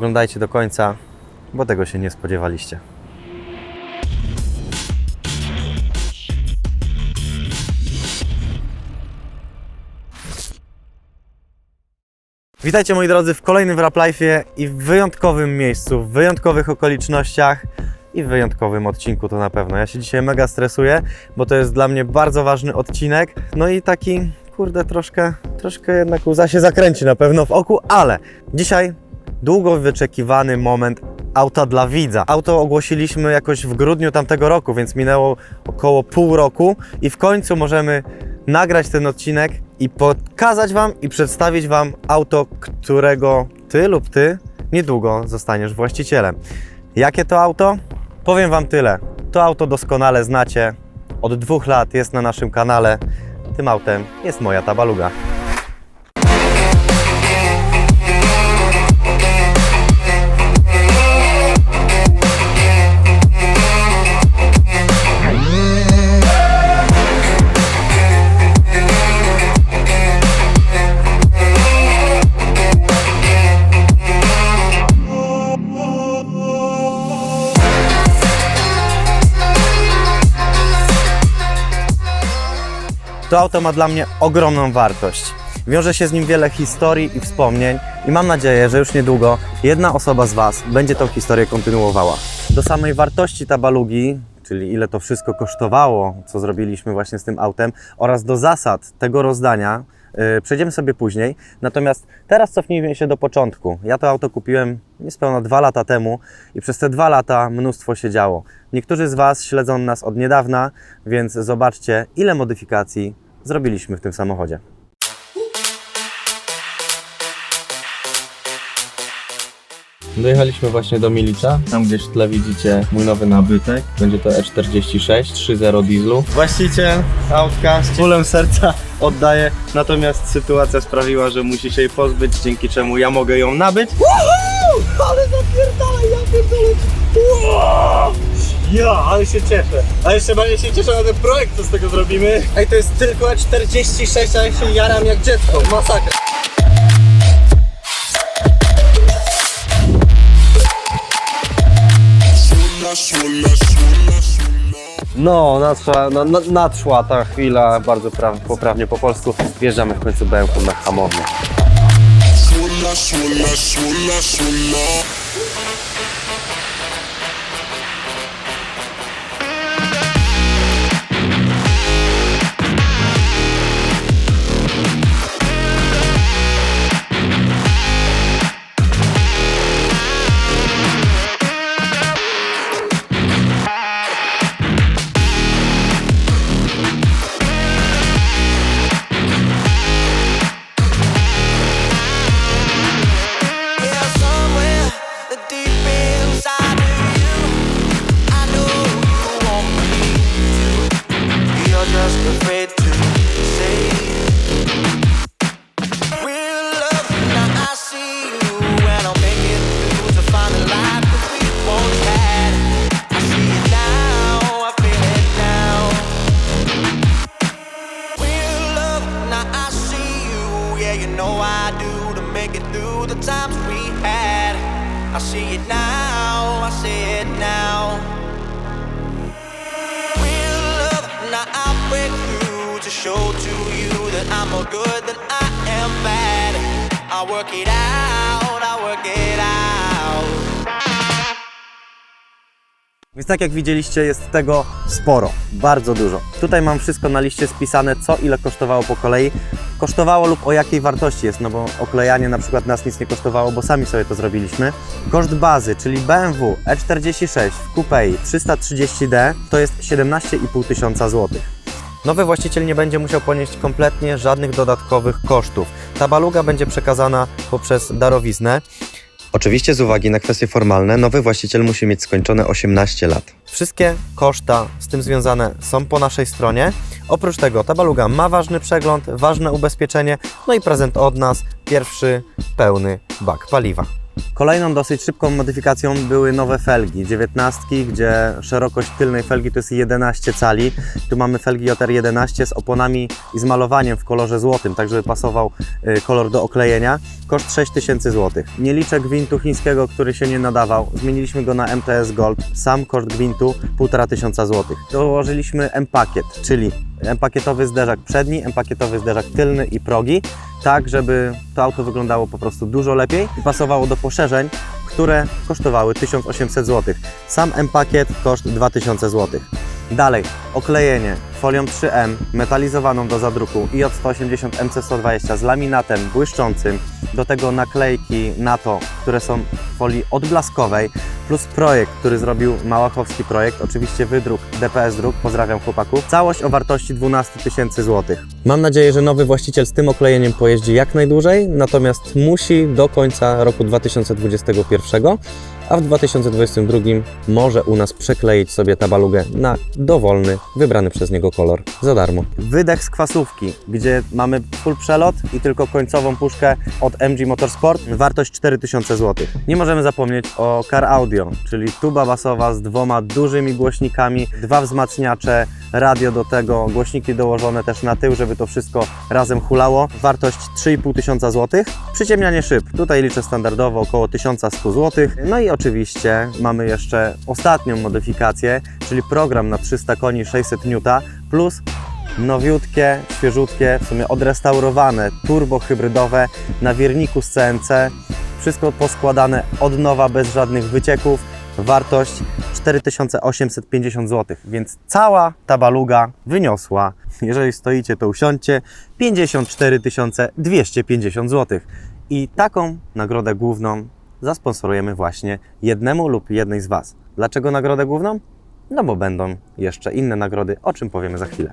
Oglądajcie do końca, bo tego się nie spodziewaliście. Witajcie moi drodzy w kolejnym Wrap Life'ie i w wyjątkowym miejscu, w wyjątkowych okolicznościach i w wyjątkowym odcinku to na pewno. Ja się dzisiaj mega stresuję, bo to jest dla mnie bardzo ważny odcinek. No i taki, kurde, troszkę, troszkę jednak łza się zakręci na pewno w oku, ale dzisiaj długo wyczekiwany moment auta dla widza. Auto ogłosiliśmy jakoś w grudniu tamtego roku, więc minęło około pół roku i w końcu możemy nagrać ten odcinek i pokazać Wam i przedstawić Wam auto, którego Ty lub Ty niedługo zostaniesz właścicielem. Jakie to auto? Powiem Wam tyle. To auto doskonale znacie. Od dwóch lat jest na naszym kanale. Tym autem jest moja tabaluga. To auto ma dla mnie ogromną wartość. Wiąże się z nim wiele historii i wspomnień i mam nadzieję, że już niedługo jedna osoba z Was będzie tą historię kontynuowała. Do samej wartości tabalugi, czyli ile to wszystko kosztowało, co zrobiliśmy właśnie z tym autem oraz do zasad tego rozdania przejdziemy sobie później. Natomiast teraz cofnijmy się do początku. Ja to auto kupiłem niespełna dwa lata temu i przez te dwa lata mnóstwo się działo. Niektórzy z Was śledzą nas od niedawna, więc zobaczcie, ile modyfikacji zrobiliśmy w tym samochodzie. Dojechaliśmy właśnie do Milicza. Tam gdzieś w tle widzicie mój nowy nabytek. Będzie to E E46 3.0 dieslu. Właściciel autka z bólem serca oddaje, natomiast sytuacja sprawiła, że musi się jej pozbyć, dzięki czemu ja mogę ją nabyć. Ale zapierdalaj, ja pierdolę. Wow! Ja, ale się cieszę. A jeszcze bardziej się cieszę na ten projekt, co z tego zrobimy. Ej, to jest tylko 46, a ja się jaram jak dziecko. Masakra. No, nadszła, no, na- nadszła ta chwila, bardzo pra, poprawnie po polsku. Wjeżdżamy w końcu bełką na hamownię. Good I am bad. I work it out, I work it out. Więc tak jak widzieliście, jest tego sporo, bardzo dużo. Tutaj mam wszystko na liście spisane, co ile kosztowało po kolei. Kosztowało lub o jakiej wartości jest, no bo oklejanie na przykład nas nic nie kosztowało, bo sami sobie to zrobiliśmy. Koszt bazy, czyli BMW E46 w Coupei 330D to jest 17,5 tysiąca złotych. Nowy właściciel nie będzie musiał ponieść kompletnie żadnych dodatkowych kosztów. Ta baluga będzie przekazana poprzez darowiznę. Oczywiście z uwagi na kwestie formalne, nowy właściciel musi mieć skończone 18 lat. Wszystkie koszta z tym związane są po naszej stronie. Oprócz tego ta baluga ma ważny przegląd, ważne ubezpieczenie, no i prezent od nas, pierwszy pełny bak paliwa. Kolejną dosyć szybką modyfikacją były nowe felgi, 19, gdzie szerokość tylnej felgi to jest 11 cali. Tu mamy felgi JR11 z oponami i z malowaniem w kolorze złotym, tak żeby pasował y, kolor do oklejenia. Koszt 6000 zł. Nie liczę gwintu chińskiego, który się nie nadawał. Zmieniliśmy go na MTS Gold. Sam koszt gwintu 1500 zł. Dołożyliśmy M-pakiet, czyli M-pakietowy zderzak przedni, M-pakietowy zderzak tylny i progi, tak żeby to auto wyglądało po prostu dużo lepiej i pasowało do poszerzeń, które kosztowały 1800 zł. Sam M-pakiet koszt 2000 zł. Dalej, oklejenie folią 3M metalizowaną do zadruku IJ180 MC120 z laminatem błyszczącym, do tego naklejki NATO, które są w folii odblaskowej, plus projekt, który zrobił Małachowski projekt, oczywiście wydruk DPS Druk, pozdrawiam chłopaków. Całość o wartości 12 tysięcy złotych. Mam nadzieję, że nowy właściciel z tym oklejeniem pojeździ jak najdłużej, natomiast musi do końca roku 2021, a w 2022 może u nas przekleić sobie tabalugę na dowolny, wybrany przez niego kolor za darmo. Wydech z kwasówki, gdzie mamy full przelot i tylko końcową puszkę od MG Motorsport, wartość 4000 zł. Nie możemy zapomnieć o Car Audio, czyli tuba basowa z dwoma dużymi głośnikami, dwa wzmacniacze, radio do tego, głośniki dołożone też na tył, żeby to wszystko razem hulało. Wartość 3500 tysiąca złotych. Przyciemnianie szyb, tutaj liczę standardowo około 1100 zł. No i oczywiście mamy jeszcze ostatnią modyfikację, czyli program na 300 koni 600 N plus nowiutkie, świeżutkie, w sumie odrestaurowane, turbo hybrydowe na wierniku z CNC. Wszystko poskładane od nowa, bez żadnych wycieków. Wartość 4850 zł, więc cała ta baluga wyniosła, jeżeli stoicie to usiądźcie, 54 250 zł. I taką nagrodę główną zasponsorujemy właśnie jednemu lub jednej z Was. Dlaczego nagrodę główną? No bo będą jeszcze inne nagrody, o czym powiemy za chwilę.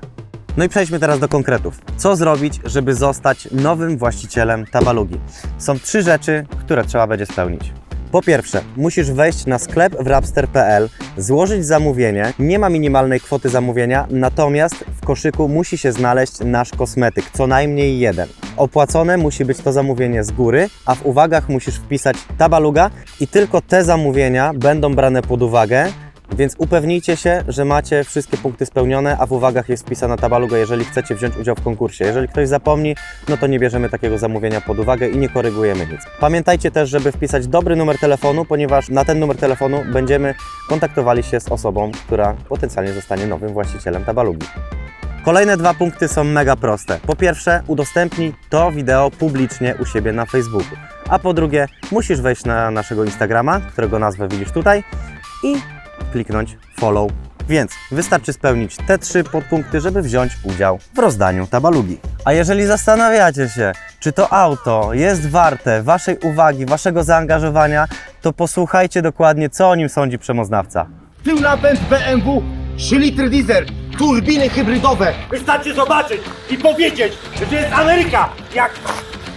No i przejdźmy teraz do konkretów. Co zrobić, żeby zostać nowym właścicielem Tabalugi? Są trzy rzeczy, które trzeba będzie spełnić. Po pierwsze, musisz wejść na sklep w rapster.pl, złożyć zamówienie. Nie ma minimalnej kwoty zamówienia, natomiast w koszyku musi się znaleźć nasz kosmetyk, co najmniej jeden. Opłacone musi być to zamówienie z góry, a w uwagach musisz wpisać tabaluga i tylko te zamówienia będą brane pod uwagę. Więc upewnijcie się, że macie wszystkie punkty spełnione, a w uwagach jest wpisana tabaluga, jeżeli chcecie wziąć udział w konkursie. Jeżeli ktoś zapomni, no to nie bierzemy takiego zamówienia pod uwagę i nie korygujemy nic. Pamiętajcie też, żeby wpisać dobry numer telefonu, ponieważ na ten numer telefonu będziemy kontaktowali się z osobą, która potencjalnie zostanie nowym właścicielem tabalugi. Kolejne dwa punkty są mega proste. Po pierwsze, udostępnij to wideo publicznie u siebie na Facebooku. A po drugie, musisz wejść na naszego Instagrama, którego nazwę widzisz tutaj i kliknąć follow. Więc wystarczy spełnić te trzy podpunkty, żeby wziąć udział w rozdaniu tabalugi. A jeżeli zastanawiacie się, czy to auto jest warte Waszej uwagi, Waszego zaangażowania, to posłuchajcie dokładnie, co o nim sądzi przemoznawca. Tył napęd BMW, 3 litry diesel, turbiny hybrydowe. Wystarczy zobaczyć i powiedzieć, że to jest Ameryka, jak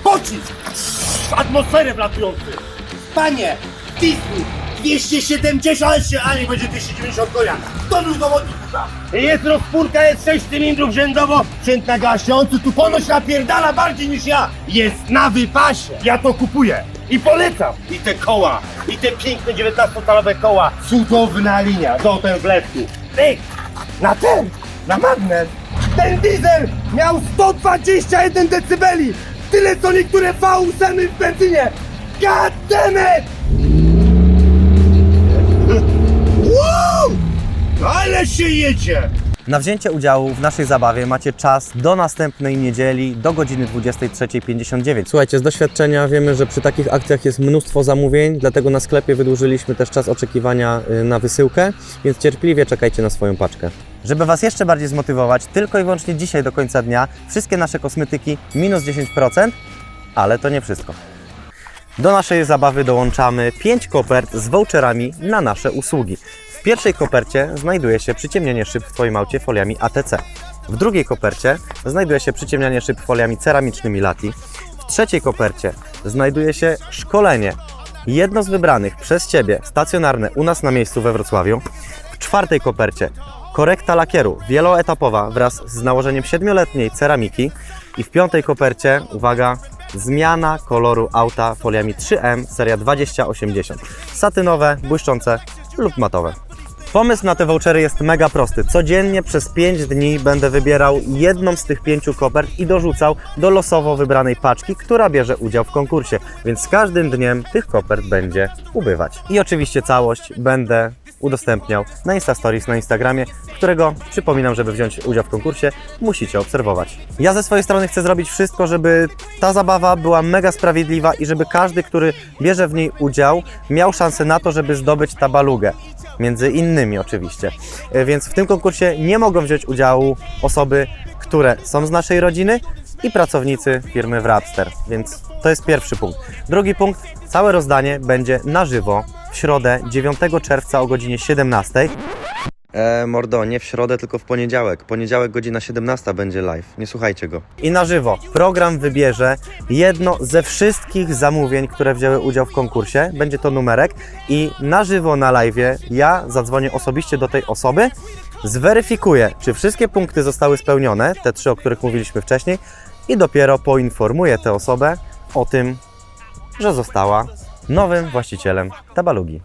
pocisk w atmosferę wlatujący. Panie, Disney, 270 się, a nie będzie 290 konia. To był dowodnik kurwa. Jest rozpórka, jest 6 cylindrów rzędowo. Sprzęt na gasiący, tu ponoć napierdala bardziej niż ja. Jest na wypasie. Ja to kupuję i polecam. I te koła, i te piękne 19-calowe koła. Cudowna linia, do ten wlewku. Ej, na ten, na magnes. Ten diesel miał 121 decybeli. Tyle co niektóre V8 w benzynie. God damn it! Wow! Ale się jedzie. Na wzięcie udziału w naszej zabawie macie czas do następnej niedzieli do godziny 23.59. Słuchajcie, z doświadczenia wiemy, że przy takich akcjach jest mnóstwo zamówień, dlatego na sklepie wydłużyliśmy też czas oczekiwania y, na wysyłkę, więc cierpliwie czekajcie na swoją paczkę. Żeby Was jeszcze bardziej zmotywować, tylko i wyłącznie dzisiaj do końca dnia wszystkie nasze kosmetyki minus 10%, ale to nie wszystko. Do naszej zabawy dołączamy 5 kopert z voucherami na nasze usługi. W pierwszej kopercie znajduje się przyciemnienie szyb w Twoim aucie foliami ATC. W drugiej kopercie znajduje się przyciemnianie szyb foliami ceramicznymi Lati. W trzeciej kopercie znajduje się szkolenie, jedno z wybranych przez Ciebie, stacjonarne u nas na miejscu we Wrocławiu. W czwartej kopercie korekta lakieru wieloetapowa wraz z nałożeniem 7-letniej ceramiki. I w piątej kopercie, uwaga, zmiana koloru auta foliami 3M seria 2080. Satynowe, błyszczące lub matowe. Pomysł na te vouchery jest mega prosty. Codziennie przez 5 dni będę wybierał jedną z tych pięciu kopert i dorzucał do losowo wybranej paczki, która bierze udział w konkursie. Więc z każdym dniem tych kopert będzie ubywać. I oczywiście całość będę udostępniał na Insta Stories na Instagramie, którego przypominam, żeby wziąć udział w konkursie, musicie obserwować. Ja ze swojej strony chcę zrobić wszystko, żeby ta zabawa była mega sprawiedliwa i żeby każdy, który bierze w niej udział, miał szansę na to, żeby zdobyć tabalugę. Między innymi oczywiście. E, Więc w tym konkursie nie mogą wziąć udziału osoby, które są z naszej rodziny i pracownicy firmy Wrapster. Więc to jest pierwszy punkt. Drugi punkt, całe rozdanie będzie na żywo w środę 9 czerwca o godzinie 17. E, mordo, nie w środę, tylko w poniedziałek. Poniedziałek godzina 17 będzie live. Nie słuchajcie go. I na żywo. Program wybierze jedno ze wszystkich zamówień, które wzięły udział w konkursie. Będzie to numerek i na żywo na live ja zadzwonię osobiście do tej osoby, zweryfikuję, czy wszystkie punkty zostały spełnione, te trzy, o których mówiliśmy wcześniej, i dopiero poinformuję tę osobę o tym, że została nowym właścicielem tabalugi.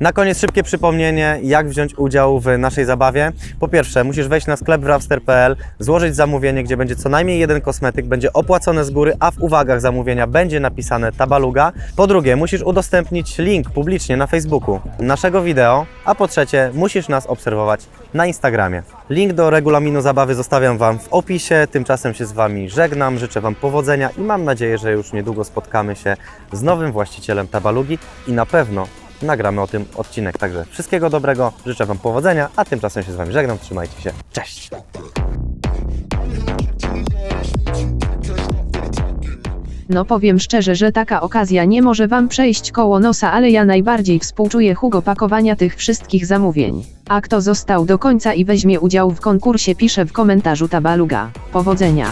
Na koniec szybkie przypomnienie, jak wziąć udział w naszej zabawie. Po pierwsze, musisz wejść na sklep wrawster.pl, złożyć zamówienie, gdzie będzie co najmniej jeden kosmetyk, będzie opłacone z góry, a w uwagach zamówienia będzie napisane tabaluga. Po drugie, musisz udostępnić link publicznie na Facebooku naszego wideo, a po trzecie, musisz nas obserwować na Instagramie. Link do regulaminu zabawy zostawiam Wam w opisie. Tymczasem się z Wami żegnam, życzę Wam powodzenia i mam nadzieję, że już niedługo spotkamy się z nowym właścicielem tabalugi i na pewno nagramy o tym odcinek. Także wszystkiego dobrego, życzę Wam powodzenia, a tymczasem się z Wami żegnam, trzymajcie się, cześć! No powiem szczerze, że taka okazja nie może wam przejść koło nosa, ale ja najbardziej współczuję Hugo pakowania tych wszystkich zamówień. A kto został do końca i weźmie udział w konkursie pisze w komentarzu tabaluga. Powodzenia.